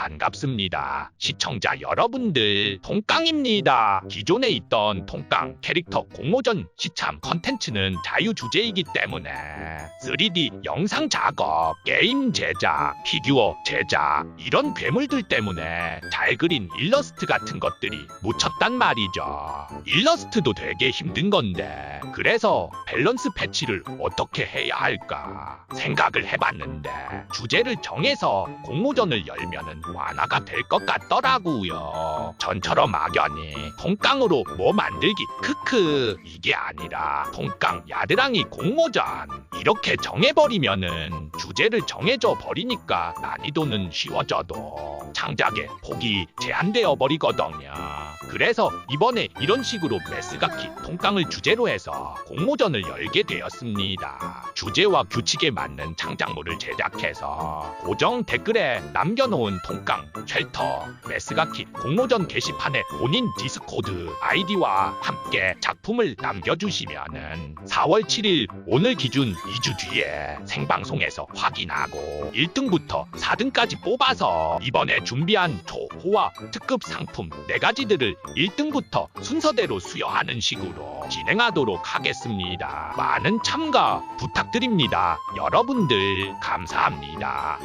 반갑습니다. 시청자 여러분들, 통깡입니다. 기존에 있던 통깡 캐릭터 공모전 시참 컨텐츠는 자유 주제이기 때문에 3D 영상 작업, 게임 제작, 피규어 제작, 이런 괴물들 때문에 잘 그린 일러스트 같은 것들이 묻혔단 말이죠. 일러스트도 되게 힘든 건데, 그래서 밸런스 패치를 어떻게 해야 할까 생각을 해봤는데, 주제를 정해서 공모전을 열면은 완화가 될 것 같더라고요. 전처럼 막연히 통깡으로 뭐 만들기 크크 이게 아니라 통깡 야드랑이 공모전 이렇게 정해버리면은 주제를 정해져 버리니까 난이도는 쉬워져도 창작의 폭이 제한되어 버리거든요. 그래서 이번에 이런 식으로 메스가키 통깡을 주제로 해서 공모전을 열게 되었습니다. 주제와 규칙에 맞는 창작물을 제작해서 고정 댓글에 남겨놓은 통깡, 쉘터, 메스가키 공모전 게시판에 본인 디스코드 아이디와 함께 작품을 남겨주시면은 4월 7일 오늘 기준 2주 뒤에 생방송에서 확인하고 1등부터 4등까지 뽑아서 이번에 준비한 조호와 특급 상품 4가지들을 1등부터 순서대로 수여하는 식으로 진행하도록 하겠습니다. 많은 참가 부탁드립니다. 여러분들 감사합니다.